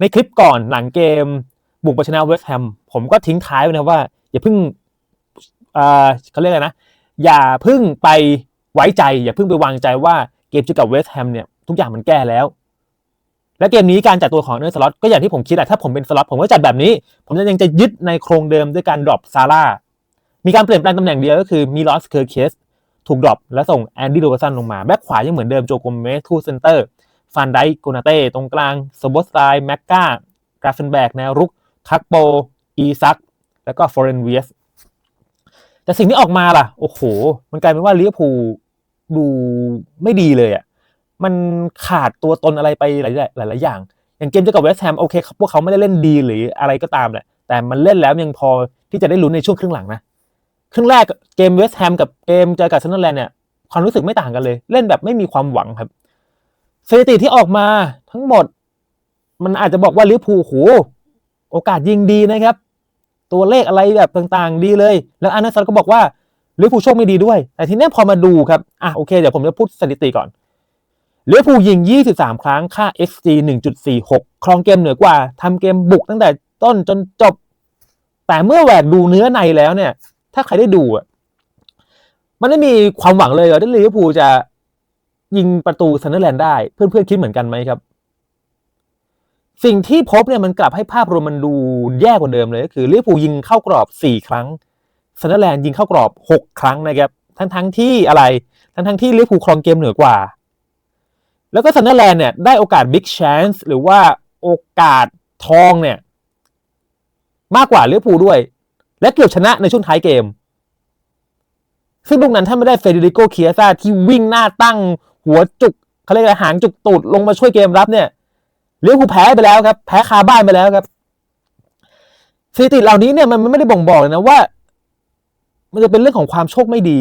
ในคลิปก่อนหลังเกมบุกไปชนะเวสต์แฮมผมก็ทิ้งท้ายไว้นะว่า อย่าเพิ่งอ่าเขาเรียกอะไรนะ อย่าเพิ่งไปไว้ใจ อย่าเพิ่งไปวางใจว่าเกมเจอกับเวสต์แฮมเนี่ยทุกอย่างมันแก้แล้ว และเกมนี้การจัดตัวของเนอร์สล็อตก็อย่างที่ผมคิดอะถ้าผมเป็นสล็อตผมก็จัดแบบนี้ ผมจะยังจะยึดในโครงเดิมด้วยการดรอปซาร่ามีการเปลี่ยนแปลงตำแหน่งเดียวก็คือมีลอสเคอร์เคสถูกดรอปและส่งแอนดี้โรเบร์สันลงมา แบ็คขวายังเหมือนเดิมโจโกเมสทูเซนเตอร์ ฟันไดโกนาเต้ตรงกลางสโบสไตล์แมกกากราฟเฟนแบกแนวรุกคักโป อีซัก แล้วก็ฟอร์เรนเวียสแต่สิ่งที่ออกมาล่ะ โอ้โห มันกลายเป็นว่าลิเวอร์พูลดูไม่ดีเลยอะมันขาดตัวตนอะไรไปหลายหลายหลายอย่าง อย่างเกมเจอกับเวสต์แฮมโอเคพวกเขาไม่ได้เล่นดีหรืออะไรก็ตามแหละแต่มันเล่นแล้วยังพอที่จะได้ลุ้นในช่วงครึ่งหลังนะครึ่งแรกเกมเวสต์แฮมกับเกมเจอกับซันเดอร์แลนด์เนี่ยความรู้สึกไม่ต่างกันเลย เล่นแบบไม่มีความหวังครับ สถิติที่ออกมาทั้งหมด มันอาจจะบอกว่าลิเวอร์พูลโหโอกาสยิงดีนะครับ ตัวเลขอะไรแบบต่างๆ ดีเลย แล้วอานาซันก็บอกว่าลิเวอร์พูลโชคไม่ดีด้วย แต่ทีนี้พอมาดูครับอะโอเคเดี๋ยวผมจะพูดสถิติก่อนลิเวอร์พูลยิง 23 ครั้ง ค่า xG 1.46 ครองเกมเหนือกว่าทำเกมบุกตั้งแต่ต้นจนจบ แต่เมื่อแหวกดูเนื้อในแล้วเนี่ย ถ้าใครได้ดูอะ มันไม่มีความหวังเลยเหรอที่ลิเวอร์พูลจะ ยิงประตูซันเดอร์แลนด์ได้ เพื่อนๆคิดเหมือนกันไหมครับ สิ่งที่พบเนี่ยมันกลับให้ภาพรวมมันดูแย่กว่าเดิมเลยก็คือลิเวอร์พูลยิงเข้ากรอบ 4 ครั้งซันเดอร์แลนด์ยิงเข้ากรอบ 6 ครั้งนะครับ ทั้งทั้งๆที่อะไรทั้งทั้งๆที่ลิเวอร์พูลครองเกมเหนือกว่า แล้วก็ซันเดอร์แลนด์เนี่ยได้โอกาสบิ๊กแชนส์หรือว่าโอกาสทองเนี่ยมากกว่าลิเวอร์พูลด้วย และเกือบชนะในช่วงท้ายเกมซึ่งลูกนั้นถ้าไม่ได้เฟเดริโกเคียซ่าที่วิ่งหน้าตั้ง หัวจุกเขาเรียกอะไรหางจุกตูดลงมาช่วยเกมรับเนี่ยเลี้ยวผูลแพ้ไปแล้วครับ แพ้คาบ้านไปแล้วครับสถิติเหล่านี้เนี่ยมันไม่ได้บ่งบอกเลยนะว่า มันจะเป็นเรื่องของความโชคไม่ดี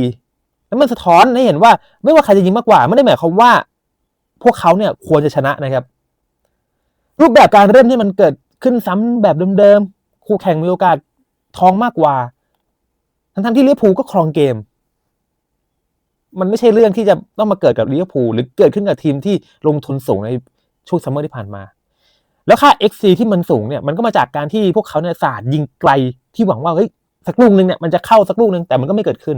แล้วมันสะท้อนให้เห็นว่า ไม่ว่าใครจะยิงมากกว่าไม่ได้หมายความว่า พวกเขาเนี่ยควรจะชนะนะครับ รูปแบบการเริ่มที่มันเกิดขึ้นซ้ำแบบเดิมๆคู่แข่งมีโอกาสท้องมากกว่า ทั้งๆที่ลิเวอร์พูลก็ครองเกม มันไม่ใช่เรื่องที่จะต้องมาเกิดกับลิเวอร์พูลหรือเกิดขึ้นกับทีมที่ลงทุนสูงในช่วงซัมเมอร์ที่ผ่านมา แล้วค่า XC ที่มันสูงเนี่ยมันก็มาจากการที่พวกเขาเนี่ยศาสตร์ยิงไกลที่หวังว่าเฮ้ยสักลูกหนึ่งเนี่ยมันจะเข้าสักลูกหนึ่งแต่มันก็ไม่เกิดขึ้น